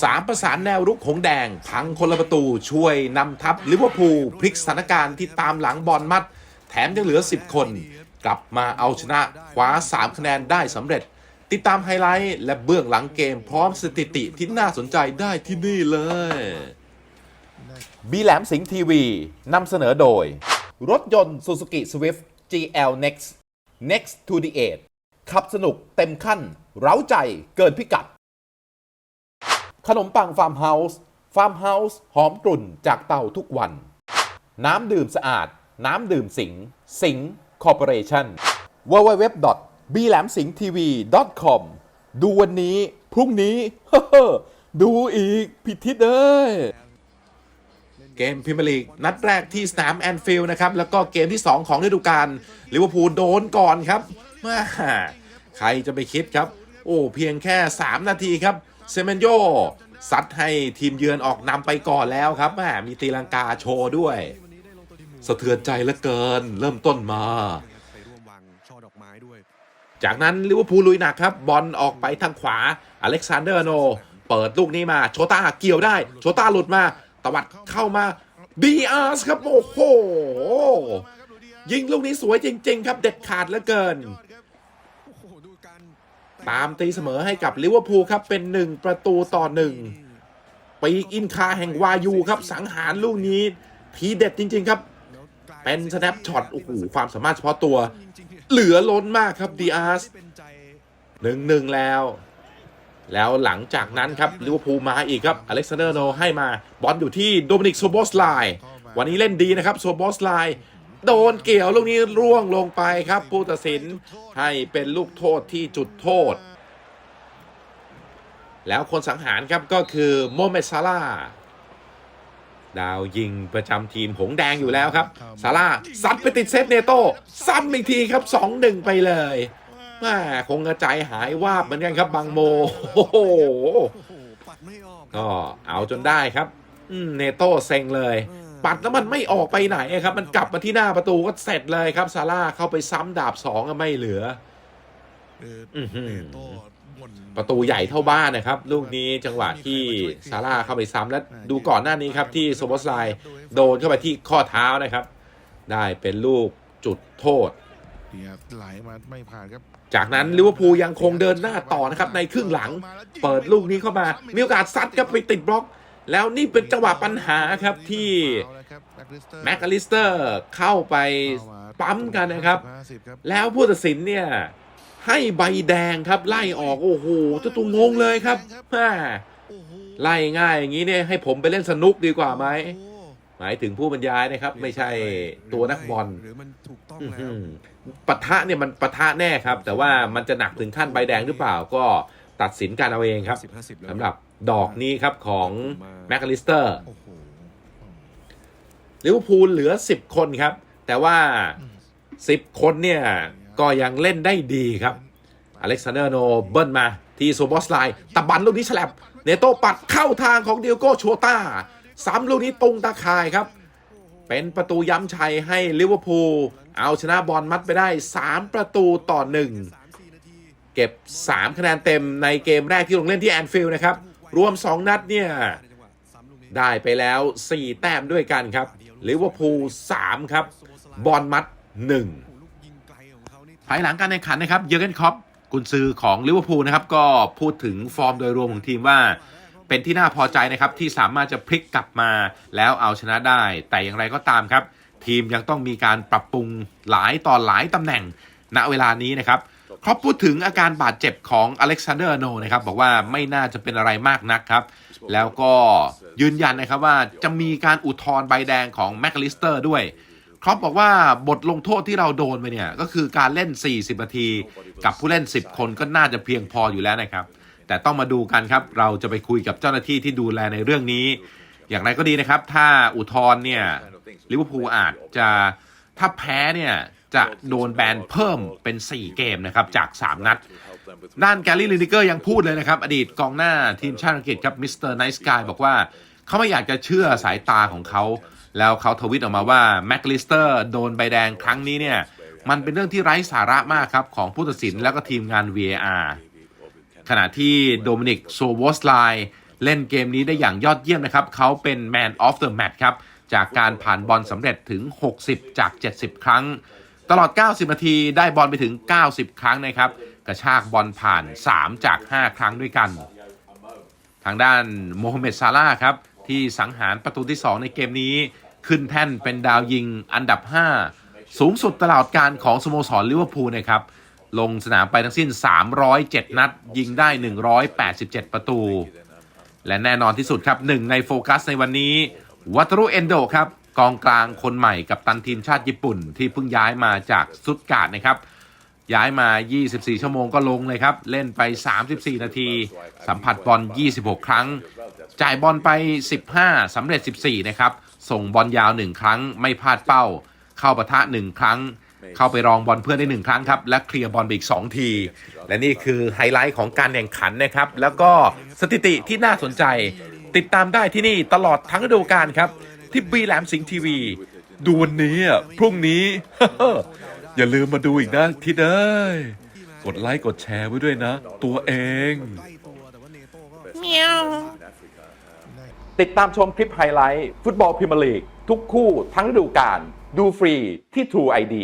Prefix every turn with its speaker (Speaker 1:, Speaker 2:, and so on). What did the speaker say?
Speaker 1: สามประสานแนวรุกหงแดง พังคนละประตูช่วยนำทัพลิเวอร์พูลพลิกสถานการณ์ที่ตามหลังบอลมัด แถมยังเหลือ 10 คน กลับมาเอาชนะคว้า 3 คะแนนได้สำเร็จ ติดตามไฮไลท์และเบื้องหลังเกมพร้อมสถิติที่น่าสนใจได้ที่นี่เลยบีแหลมสิงห์ทีวีนำเสนอโดย รถยนต์ Suzuki Swift GL Next Next to the Edge ขับสนุกเต็มขั้น เร้าใจเกินพิกัด ขนมปังฟาร์มเฮาส์ฟาร์มเฮาส์หอมกลุ่นจากเตาทุกวัน น้ำดื่มสะอาด น้ำดื่มสิง สิงคอร์ปอเรชั่น w w w b l a m s i n g t v com ดูวันนี้ พรุ่งนี้ ดูอีก ผิดทิศเอ้ยเกมพรีเมียร์ลีก นัดแรกที่สนามแอนฟิลด์นะครับ แล้วก็เกมที่ 2 ของฤดูกาลลิเวอร์พูลโดนก่อนครับมาใครจะไปคิดครับ โอ้ เพียงแค่ 3 นาทีครับ เซเมนโยซัดให้ทีมเยือนออกนำไปก่อนแล้วครับแมมีตีลังกาโชว์ด้วย สะเทือนใจเหลือเกิน เริ่มต้นมา จากนั้นลิเวอร์พูลลุยหนักครับ บอลออกไปทางขวา อเล็กซานเดอร์โน เปิดลูกนี้มา โชต้าเกี่ยวได้ โชต้าหลุดมา ตวัดเข้ามาดีอาร์สครับ โอ้โห ยิงลูกนี้สวยจริง ๆ ครับ เด็ดขาดเหลือเกิน ตามตีเสมอให้กับลิเวอร์พูลครับเป็นหนึ่งประตูต่อหนึ่งปีกอินคาแห่งวายูครับ สังหารลูกนี้ ทีเด็ดจริง ๆ ครับ เป็นสแนปช็อตโอ้โหความสามารถเฉพาะตัว เหลือล้นมากครับดีอาร์สหนึ่งหนึ่งแล้ว แล้วหลังจากนั้นครับลิเวอร์พูลมาอีกครับอเล็กซานเดอร์โนให้มา บอลอยู่ที่โดมินิกโซโบสไลวันนี้เล่นดีนะครับโซโบสไล โดนเกี่ยวลูกนี้ร่วงลงไปครับผู้ตัดสินให้เป็นลูกโทษที่จุดโทษ แล้วคนสังหารครับก็คือโมเมซาลาดาวยิงประจำทีมหงแดงอยู่แล้วครับซาร่าซัดไปติดเซฟเนโต้ซ้ำอีกทีครับ 2-1 ไปเลยแม่คงกระจายหายวาบเหมือนกันครับบางโมโอ้โห
Speaker 2: ก็
Speaker 1: เอาจนได้ครับเนโต้เซ็งเลย ปัดแล้วมันไม่ออกไปไหนครับ มันกลับมาที่หน้าประตูก็เสร็จเลยครับซาร่าเข้าไปซ้ำดาบสองก็ไม่เหลือ
Speaker 2: เออ
Speaker 1: อื้อหือ
Speaker 2: เนโต้บ่น
Speaker 1: ประตูใหญ่เท่าบ้านนะครับ ลูกนี้จังหวะที่ซาร่าเข้าไปซ้ำแล้วดูก่อนหน้านี้ครับ ที่โซโบสไลโดนเข้าไปที่ข้อเท้านะครับ ได้เป็นลูกจุดโทษ
Speaker 3: เดียไหลมาไม่ผ่านครับ
Speaker 1: จากนั้นลิเวอร์พูลยังคงเดินหน้าต่อนะครับในครึ่งหลัง เปิดลูกนี้เข้ามา มีโอกาสซัดครับไปติดบล็อก แล้วนี่เป็นจังหวะปัญหาครับที่แม็กอลิสเตอร์เข้าไปปั๊มกันนะครับ แล้วผู้ตัดสินเนี่ย ให้ใบแดงครับไล่ออกโอ้โหเจ้าตัวงงเลยครับแม่
Speaker 2: โอ้โห
Speaker 1: ไล่ง่ายอย่างนี้เนี่ยให้ผมไปเล่นสนุกดีกว่าไหม
Speaker 2: โอ้
Speaker 1: หมายถึงผู้บรรยายนะครับ ไม่ใช่ตัวนักบอล
Speaker 2: หรือมันถูกต้อง
Speaker 1: อื้อ
Speaker 2: แล้
Speaker 1: หื
Speaker 2: ว
Speaker 1: อปะทะเนี่ยมันปะทะแน่ครับ แต่ว่ามันจะหนักถึงขั้นใบแดงหรือเปล่าก็ ตัดสินกันเอาเองครับ
Speaker 2: สิบห้าสิบแล้ว
Speaker 1: สำหรับดอกนี้ครับของแมคคาลิสเตอร์
Speaker 2: โอ้โห
Speaker 1: ลิเวอร์พูลเหลือ 10 คนครับ แต่ว่า 10 คนเนี่ย ก็ยังเล่นได้ดีครับ อเล็กซานเดอร์โนเบิ้ลมาที่โซบอสไลน์ตะบันลูกนี้ฉลับเนโตปัดเข้าทางของเดียโกโชต้าซ้ำลูกนี้ตรงตาข่ายครับ เป็นประตูย้ำชัยให้ลิเวอร์พูลเอาชนะบอลมัดไปได้ 3 ประตูต่อ1
Speaker 2: สามสี่นาที
Speaker 1: เก็บ 3 คะแนนเต็มในเกมแรกที่ลงเล่นที่แอนฟิลด์นะครับ รวม 2 นัดเนี่ย ได้ไปแล้ว 4 แต้มด้วยกันครับลิเวอร์พูล3ครับ บอลมัด1
Speaker 2: ลูกยิง
Speaker 1: ภายหลังการแข่งขันนะครับ เยอร์เกนค็อปกุนซือของลิเวอร์พูลนะครับ ก็พูดถึงฟอร์มโดยรวมของทีมว่า เป็นที่น่าพอใจนะครับ ที่สามารถจะพลิกกลับมาแล้วเอาชนะได้ แต่อย่างไรก็ตามครับ ทีมยังต้องมีการปรับปรุงหลายต่อหลายตำแหน่งณเวลานี้นะครับ ครอปพูดถึงอาการบาดเจ็บของอเล็กซานเดอร์โนนะครับบอกว่าไม่น่าจะเป็นอะไรมากนักครับ แล้วก็ยืนยันนะครับว่าจะมีการอุทธรณ์ใบแดงของแมคลิสเตอร์ด้วยครอปบอกว่าบทลงโทษที่เราโดนไปเนี่ย ก็คือการเล่น 40 นาที กับผู้เล่น 10 คนก็น่าจะเพียงพออยู่แล้วนะครับ แต่ต้องมาดูกันครับ เราจะไปคุยกับเจ้าหน้าที่ที่ดูแลในเรื่องนี้ อย่างไรก็ดีนะครับ ถ้าอุทธรณ์เนี่ยลิเวอร์พูลอาจจะถ้าแพ้เนี่ย จะโดนแบนเพิ่มเป็น 4 เกมนะครับจาก 3 นัด ด้านแกลลี่ลินิเกอร์ยังพูดเลยนะครับ อดีตกองหน้าทีมชาติอังกฤษครับมิสเตอร์ไนท์สกายบอกว่าเขาไม่อยากจะเชื่อสายตาของเขา แล้วเขาทวิตออกมาว่าแม็กลิสเตอร์โดนใบแดงครั้งนี้เนี่ย มันเป็นเรื่องที่ไร้สาระมากครับ ของผู้ตัดสินแล้วก็ทีมงาน VAR ขณะที่โดมินิกโซโวสไลเล่นเกมนี้ได้อย่างยอดเยี่ยมนะครับ เขาเป็น Man of the Match ครับ จากการผ่านบอลสำเร็จถึง 60 จาก 70 ครั้ง ตลอด 90 นาทีได้บอลไปถึง 90 ครั้งนะครับ กระชากบอลผ่าน 3 จาก 5 ครั้งด้วยกัน ทางด้านโมฮัมเหม็ดซาร่าห์ครับ ที่สังหารประตูที่ 2 ในเกมนี้ขึ้นแท่นเป็นดาวยิงอันดับ 5 สูงสุดตลอดการของสโมสรลิเวอร์พูลนะครับ ลงสนามไปทั้งสิ้น 307 นัด ยิงได้ 187 ประตู และแน่นอนที่สุดครับหนึ่งในโฟกัสในวันนี้วัตรุเอนโดครับ กองกลางคนใหม่กับตันทีมชาติญี่ปุ่น ที่เพิ่งย้ายมาจากสตุตการ์ดนะครับ ย้ายมา 24 ชั่วโมงก็ลงเลยครับ เล่นไป 34 นาที สัมผัสบอล 26 ครั้ง จ่ายบอลไป 15 สำเร็จ 14 นะครับ ส่งบอลยาว 1 ครั้ง ไม่พลาดเป้า เข้าปะทะ 1 ครั้ง เข้าไปรองบอลเพื่อนได้ 1 ครั้งครับ และเคลียร์บอลไปอีก 2 ที และนี่คือไฮไลท์ของการแข่งขันนะครับ แล้วก็สถิติที่น่าสนใจ ติดตามได้ที่นี่ตลอดทั้งฤดูกาลครับ ที่บีแหลมสิงห์ทีวี ดูวันนี้อะพรุ่งนี้ อย่าลืมมาดูอีกนะทิดเอ้ยกดไลค์กดแชร์ไว้ด้วยนะ ตัวเอง
Speaker 2: ใกล้ตัวแต่ว่าเนโต้ก็
Speaker 1: ติดตามชมคลิปไฮไลท์ ฟุตบอลพรีเมียร์ลีก ทุกคู่ทั้งฤดูกาลดูฟรีที่ True ID